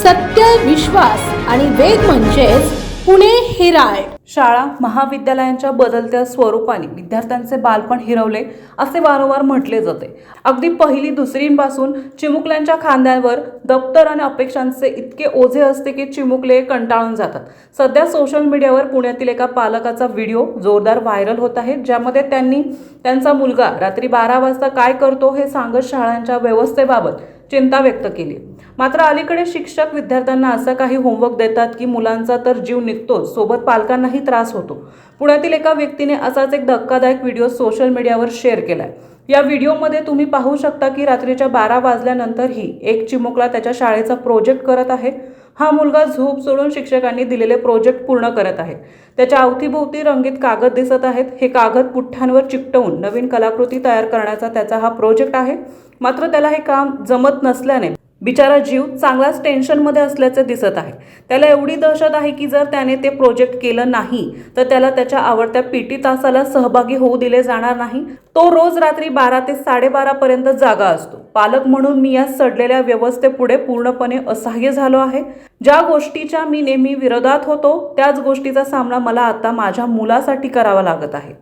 सत्य विश्वास आणि वेग म्हणजेच पुणे हिराय शाळा महाविद्यालयांच्या बदलत्या स्वरूपाने विद्यार्थ्यांचे बालपण हिरवले असे वारंवार म्हटले जाते. अगदी पहिली दुसरींपासून चिमुकल्यांच्या खांद्यावर दप्तर आणि अपेक्षांचे इतके ओझे असते की चिमुकले कंटाळून जातात. सध्या सोशल मीडियावर पुण्यातील एका पालकाचा व्हिडिओ जोरदार व्हायरल होत आहे ज्यामध्ये त्यांनी त्यांचा मुलगा रात्री बारा वाजता काय करतो हे सांगत शाळांच्या व्यवस्थेबाबत चिंता व्यक्त केली. मात्र अलीकडे शिक्षक विद्यार्थ्यांना असं काही होमवर्क देतात की मुलांचा तर जीव निघतोच सोबत पालकांनाही त्रास होतो. पुण्यातील एका व्यक्तीने असाच एक धक्कादायक व्हिडिओ सोशल मीडियावर शेअर केलाय. या व्हिडिओमध्ये तुम्ही पाहू शकता की रात्रीच्या बारा वाजल्यानंतरही एक चिमुकला त्याच्या शाळेचा प्रोजेक्ट करत आहे. हा मुलगा झोप सोडून शिक्षकांनी दिलेले प्रोजेक्ट पूर्ण करत आहे. त्याच्या अवतीभोवती रंगीत कागद दिसत आहेत. हे कागद पुठ्ठ्यांवर चिकटवून नवीन कलाकृती तयार करण्याचा त्याचा हा प्रोजेक्ट आहे. मात्र त्याला हे काम जमत नसल्याने बिचारा जीव चांगलाच टेन्शनमध्ये असल्याचे दिसत आहे. त्याला एवढी दहशत आहे की जर त्याने ते प्रोजेक्ट केलं नाही तर त्याला त्याच्या आवडत्या पीटी तासाला सहभागी होऊ दिले जाणार नाही. तो रोज रात्री बारा ते साडेबारापर्यंत जागा असतो. पालक म्हणून मी या सडलेल्या व्यवस्थेपुढे पूर्णपणे असहाय्य झालो आहे. ज्या गोष्टीच्या मी नेहमी विरोधात होतो त्याच गोष्टीचा सामना मला आता माझ्या मुलासाठी करावा लागत आहे.